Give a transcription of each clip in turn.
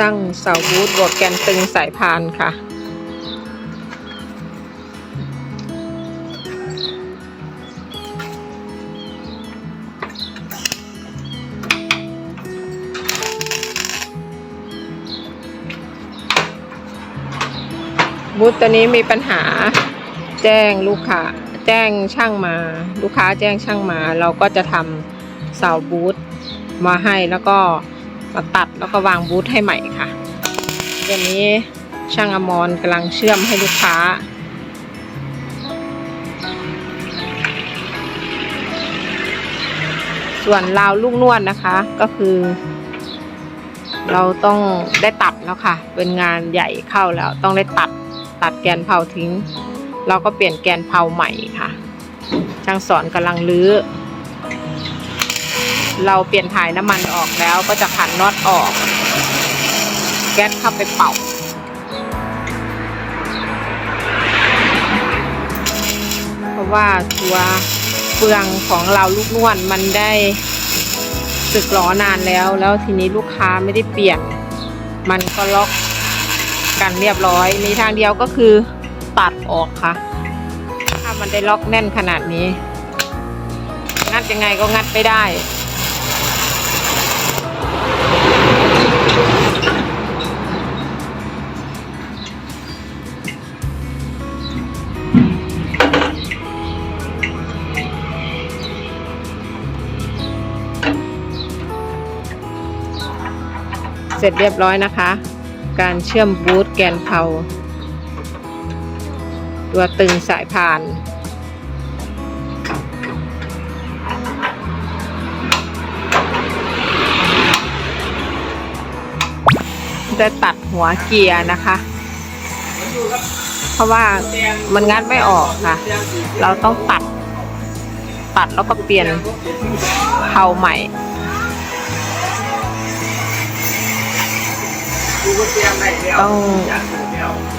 ตั้งเสาบูทบวกแกนตึงสายพานค่ะ บูธตัวนี้มีปัญหาแจ้งลูกค้าแจ้งช่างมา ลูกค้าแจ้งช่างมา เราก็จะทำเสาบูธมาให้แล้วก็ มาตัดแล้วก็วางบูธให้ใหม่ค่ะเดี๋ยวนี้ช่างอมรกำลังเชื่อมให้ลูกค้า ส่วนราวลูกนวดนะคะก็คือ เราต้องได้ตัดแล้วค่ะ เป็นงานใหญ่เข้าแล้วต้องได้ตัดตัดแกนเผาทิ้ง เราก็เปลี่ยนแกนเผาใหม่ค่ะ ช่างสอนกำลังรื้อ เราเปลี่ยนถ่ายน้ำมันออกแล้วก็จะขันน็อตออก แก๊สเข้าไปเป่า เพราะว่าตัวเฟืองของเราลูกนวดมันได้สึกล้อนานแล้ว แล้วทีนี้ลูกค้าไม่ได้เปลี่ยน มันก็ล็อกกันเรียบร้อย มีทางเดียวก็คือตัดออกค่ะ ถ้ามันได้ล็อกแน่นขนาดนี้ งัดยังไงก็งัดไม่ได้ เสร็จเรียบร้อยนะคะ การเชื่อมบูทแกนเผาตัวตึงสายพานจะตัดหัวเกียร์นะคะ เพราะว่ามันงัดไม่ออกค่ะ เราต้องตัด ตัดแล้วก็เปลี่ยนเผาใหม่ ต้อง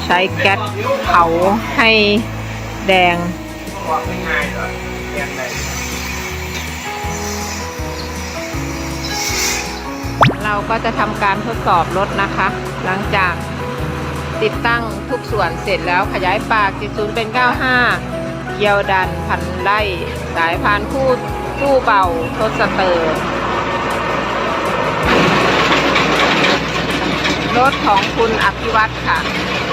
ใช้แก๊สเผาให้แดง เราก็จะทำการทดสอบรถนะคะ หลังจากติดตั้งทุกส่วนเสร็จแล้วขยายปาก 70 เป็น 95 เกียวดันพันไล่สายพานคู่ตู้เบาทดสเตอร์ รถของคุณอภิวัตค่ะอะ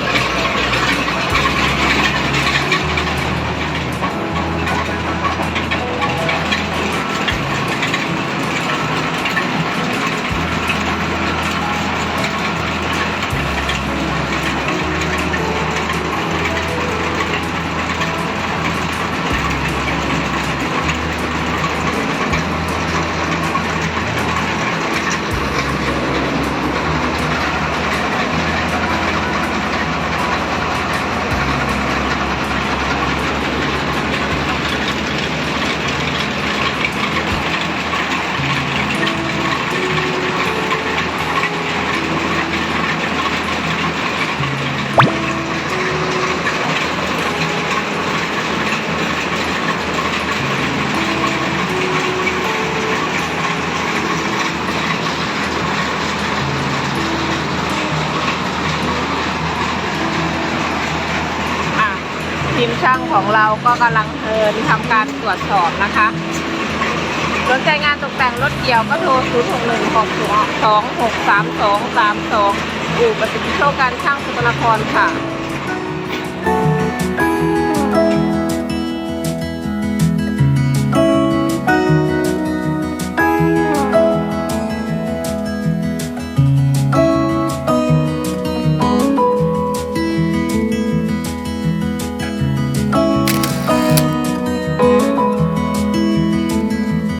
ช่างของเราก็กำลังเดินทำการตรวจสอบนะคะสนใจงานตกแต่งรถเกี่ยวก็โทร 0 6 1 6 2 6 3 2 3 2 อู่ประสิทธิโชคการช่างสุตนพรค่ะ